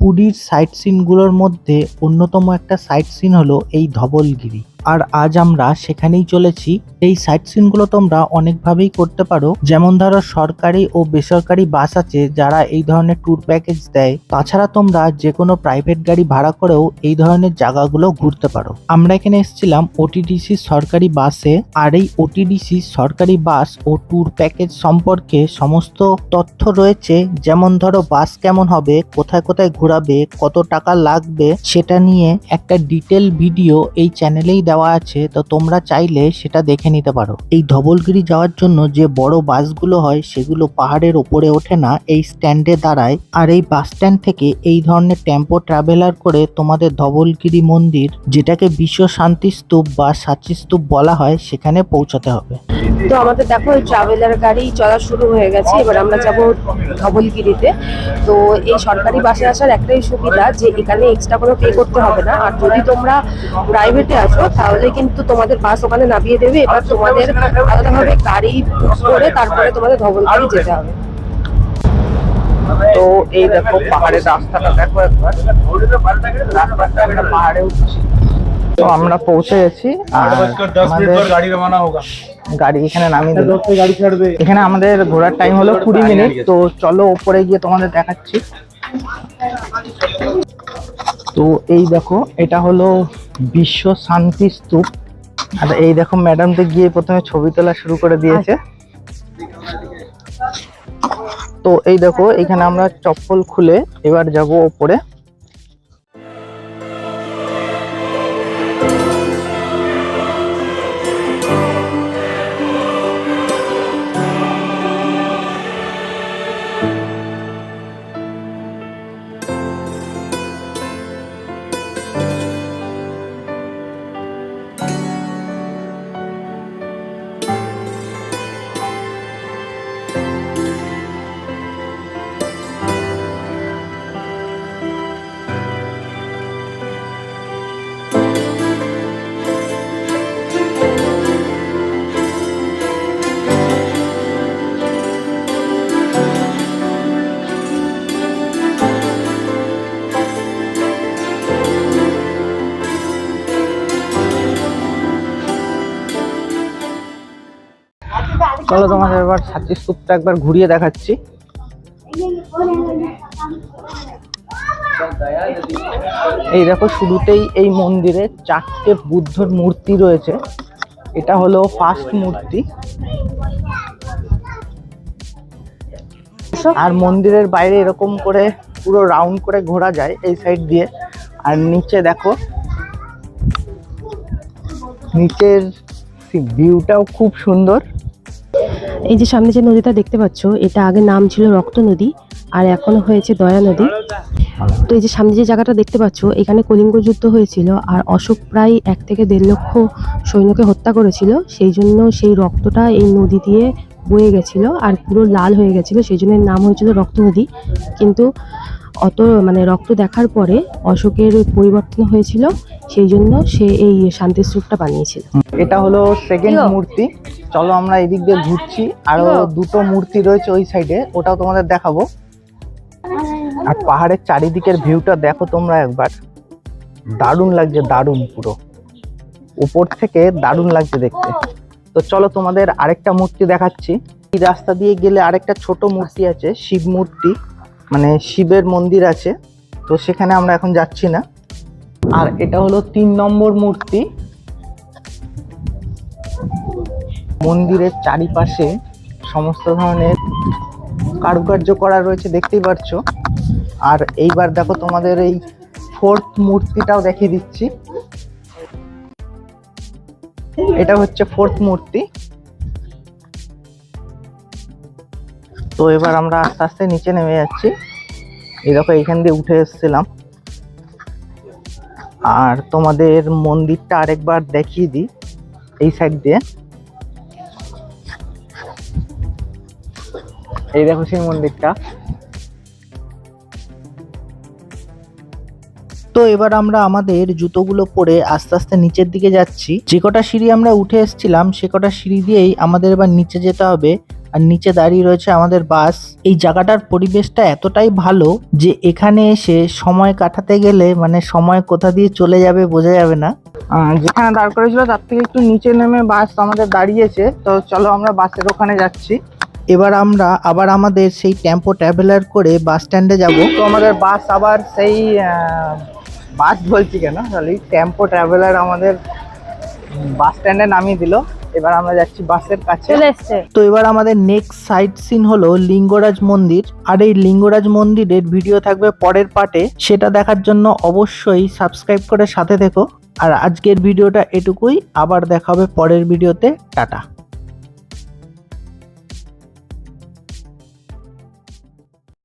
পুরীর সাইট সিনগুলোর মধ্যে অন্যতম একটা সাইট সিন হলো এই ধবলগিরি। আর আজ আমরা সেখানেই চলেছি। এই সাইট সিনগুলো তোমরা অনেকভাবেই করতে পারো। যেমন ধরো সরকারি ও বেসরকারি বাস আছে যারা এই ধরনের ট্যুর প্যাকেজ দেয়। তাছাড়া তোমরা যে কোনো প্রাইভেট গাড়ি ভাড়া করেও এই ধরনের জায়গাগুলো ঘুরতে পারো। আমরা এখানে এসেছিলাম ওটিডিসি সরকারি বাসে। আর এই ওটিডিসি সরকারি বাস ও ট্যুর প্যাকেজ সম্পর্কে সমস্ত তথ্য রয়েছে। যেমন ধরো বাস কেমন হবে, কোথায় কোথায় ঘোরাবে, কত টাকা লাগবে, সেটা নিয়ে একটা ডিটেল ভিডিও এই চ্যানেলেই দেওয়া আছে, তো তোমরা চাইলে সেটা দেখে নিতে পারো। এই ধবলগিরি যাওয়ার জন্য যে বড় বাসগুলো হয়, সেগুলো পাহাড়ের ওপরে ওঠে না, এই স্ট্যান্ডে দাঁড়ায়। আর এই বাস স্ট্যান্ড থেকে এই ধরনের টেম্পো ট্রাভেলার করে তোমাদের ধবলগিরি মন্দির, যেটাকে বিশ্ব শান্তি স্তূপ বা সাচি স্তূপ বলা হয়, সেখানে পৌঁছাতে হবে। তো আমাদের দেখো, এই ট্রাভেলার গাড়ি চলা শুরু হয়ে গেছে। এবার আমরা যাব ধবলগিরিতে। তো এই সরকারি বাসে আসার একটাই সুবিধা যে, এখানে এক্সট্রা কোনো পে করতে হবে না। আর যদি তোমরা প্রাইভেটে আসো তাহলে কিন্তু তোমাদের বাস ওখানে নামিয়ে দেবে। এবার তোমাদের আলাদাভাবে গাড়ি করে তারপরে তোমাদের ধবলপুরি যেতে হবে। তো এই দেখো পাহাড়ের রাস্তাটা। দেখো একবার। পাহাড়ে উঠছি তো আমরা পৌঁছে গেছি গাড়ি এখানে নামিয়ে দিল এখানে আমাদের ঘোরার টাইম হলো কুড়ি মিনিট তো চলো ওপরে গিয়ে তোমাদের দেখাচ্ছি। তো এই দেখো, এটা হলো বিশ্ব শান্তি স্তূপ। আর এই দেখো ম্যাডাম ম্যাডামকে গিয়ে প্রথমে ছবি তোলা শুরু করে দিয়েছে। তো এই দেখো, এখানে আমরা চপ্পল খুলে এবার যাব ওপরে। চলো তোমাদের এবার সাচি স্তূপটা একবার ঘুরিয়ে দেখাচ্ছি। এই দেখো, শুরুতেই এই মন্দিরে চারটে বুদ্ধর মূর্তি রয়েছে। এটা হলো ফার্স্ট মূর্তি। আর মন্দিরের বাইরে এরকম করে পুরো রাউন্ড করে ঘোরা যায় এই সাইড দিয়ে। আর নিচে দেখো, নিচের ভিউটাও খুব সুন্দর। এই যে সামনে যে নদীটা দেখতে পাচ্ছ, এটা আগে নাম ছিল রক্ত নদী, আর এখন হয়েছে দয়া নদী। তো এই যে সামনে যে জায়গাটা দেখতে পাচ্ছ, এখানে কলিঙ্গ যুদ্ধ হয়েছিল, আর অশোক প্রায় এক থেকে দেড় লক্ষ সৈন্যকে হত্যা করেছিল। সেই জন্য সেই রক্তটা এই নদী দিয়ে বয়ে গেছিল, আর পুরো লাল হয়ে গেছিল। সেই জন্য নাম হয়েছিল রক্ত নদী। কিন্তু অত মানে রক্ত দেখার পরে অশোকের পরিবর্তন হয়েছিল। সেই জন্য সে এই শান্তিস্তূপটা বানিয়েছিল। এটা হলো সেকেন্ড মূর্তি। চলো আমরা এদিক দিয়ে ঘুরছি। আরও দুটো মূর্তি রয়েছে ওই সাইডে ওটাও তোমাদের দেখাবো। আর পাহাড়ের চারিদিকের ভিউটা দেখো তোমরা একবার। দারুণ লাগছে দারুণ পুরো। উপর থেকে দারুণ লাগছে দেখতে। তো চলো তোমাদের আরেকটা মূর্তি দেখাচ্ছি। এই রাস্তা দিয়ে গেলে আরেকটা ছোট মূর্তি আছে শিব মূর্তি। মানে শিবের মন্দির আছে। তো সেখানে আমরা এখন যাচ্ছি না। আর এটা হলো তিন নম্বর মূর্তি। মন্দিরের চারিপাশে সমস্ত ধরনের কারুকার্য করা রয়েছে, দেখতেই পাচ্ছ আর এইবার দেখো তোমাদের এই ফোর্থ মূর্তিটাও দেখিয়ে দিচ্ছি। এটা হচ্ছে ফোর্থ মূর্তি। তো এবার আমরা আস্তে আস্তে নিচে নেমে যাচ্ছি। এই দেখো, এইখান দিয়ে উঠে এসেছিলাম। আর তোমাদের মন্দিরটা আরেকবার দেখিয়ে দিই। এই সাইড দিয়ে। এই দেখো সেই মন্দিরটা। তো এবার আমরা আমাদের জুতোগুলো পরে আস্তে আস্তে নিচের দিকে যাচ্ছি। যে কটা সিঁড়ি আমরা উঠে এসেছিলাম, সে কটা সিঁড়ি দিয়েই আমাদের এবার নিচে যেতে হবে। আর নিচে দাঁড়িয়ে রয়েছে আমাদের বাস। এই জায়গাটার পরিবেশটা এতটাই ভালো যে এখানে এসে সময় কাটাতে গেলে মানে সময় কোথা দিয়ে চলে যাবে বোঝা যাবে না। যেখানে দাঁড় করেছিল তার থেকে একটু নিচে নেমে বাস আমাদের দাঁড়িয়েছে। তো চলো আমরা বাসের ওখানে যাচ্ছি। এবার আমরা আবার আমাদের সেই টেম্পো ট্রাভেলার করে বাস স্ট্যান্ডে যাব। তো আমাদের বাস আবার সেই বাস বলছি কেন? সরি টেম্পো ট্রাভেলার আমাদের বাস স্ট্যান্ডে নামিয়ে দিল। এবার আমরা যাচ্ছি বাসের কাছে। তো এবার আমাদের নেক্সট সাইট সিন হলো লিঙ্গরাজ মন্দির। আর এই লিঙ্গরাজ মন্দিরের ভিডিও থাকবে পরের পার্টে সেটা দেখার জন্য অবশ্যই সাবস্ক্রাইব করে সাথে থেকো। আর আজকের ভিডিওটা এটুকুই। আবার দেখাবে পরের ভিডিওতে টাটা।